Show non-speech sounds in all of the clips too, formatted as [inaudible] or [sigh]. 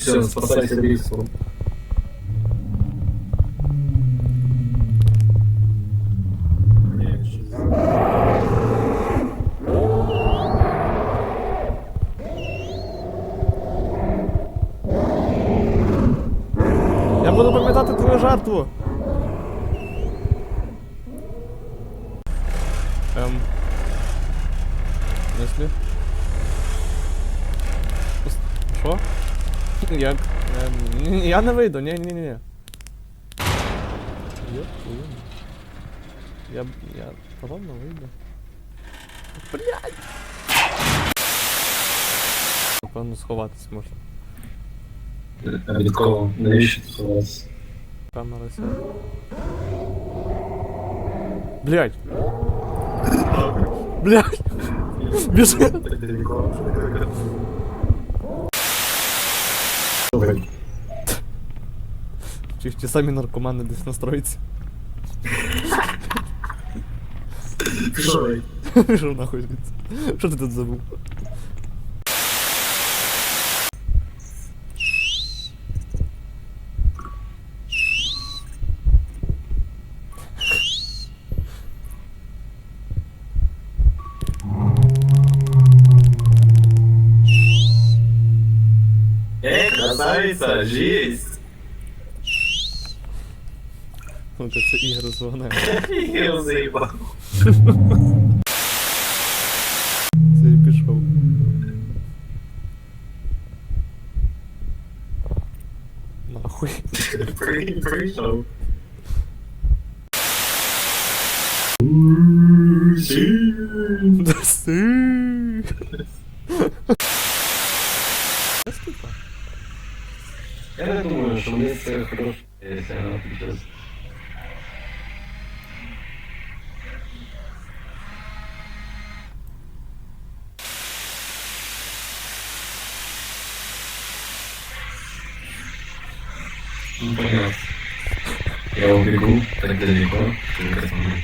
Все, спасайся бегством. Я буду пам'ятати твою жертву. Ем. Смислі? Пус- Що? Як? Ем, ні- ні, Я не вийду, ні, ні, ні, ні. Йоп, твою мать. Я, б- я ровно вийду. Блядь! Напевно, сховатись можна. А від кого? Навіщо тут у вас? Камера ся. Блять. Блять. Біжи. Добре. Чи ті самі наркомани десь настроїться? Що? Що нахуй? Що ти тут забув? Эй, красавица, жизнь! Ну-ка, це ігри звоне. Я заебал. Це і пішов. Нахуй. При- Прийшов. Да си. Я не думаю, що мені це хороше, якщо вона зараз. Ну, понятно. Я убегу так далеко, что это самое.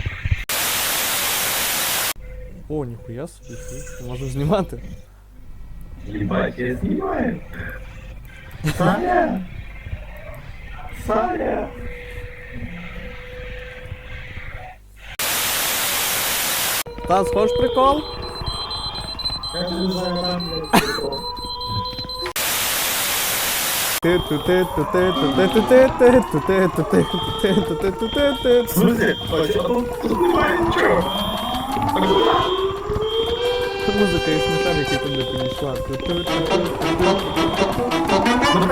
О, ніхуя собі. ти. Можу знімати. Ебать, я снимаю. Саня! Саня! Стас, хочеш прикол? Я В смысле? А тут тут немає. 何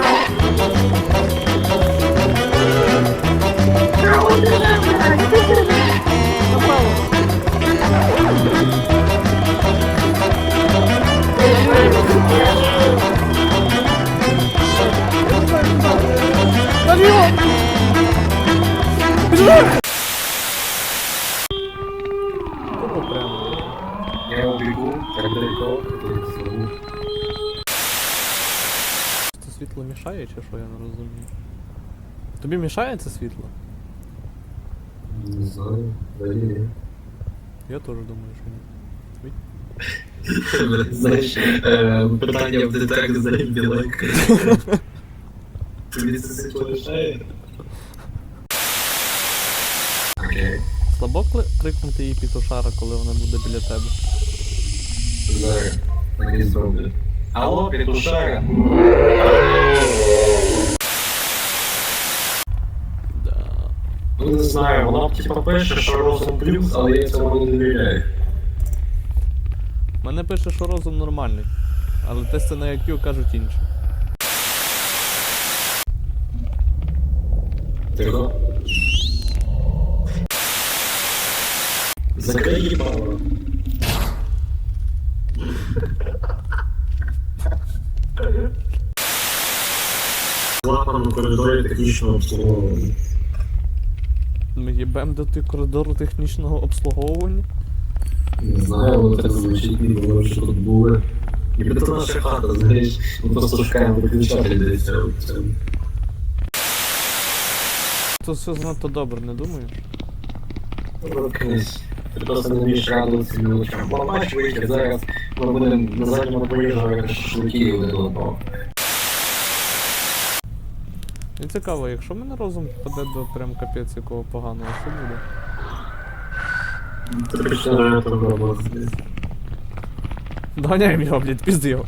を？Світло мішає чи що, я не розумію. Тобі мішає це світло? Не знаю. Я теж думаю, що ні. Знаєш, е, питання в детект за білайк. [laughs] Тобі це світло мішає? Слабо крикнути їй пітушара, коли вона буде біля тебе. Зараз. Так і зроблю. Алло, петушара. Да. Ну не знаю, вона типа пише, що розум плюс, але я цьому не довіряю. Мене пише, що розум нормальний. Але тести на IQ кажуть інше. Тихо. Закрий їбало. В коридорі технічного обслуговування. Ми їбем до ти коридору технічного обслуговування. Не знаю, воно так звучить, не було, що тут було. Ніби це наша хата, знаєш, ми просто шукаємо виключателі десь цього. цього. Це все занадто добре, не думаєш? Ну. Ти просто не вмієш радуватися мілочам. Побач вихід, зараз ми будемо на задньому поїжджу якось шашлики один одного. І цікаво, якщо мене розум впаде до прям капець якого поганого, що буде? Доганяємо його, блядь, пізди його.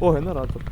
О, генератор.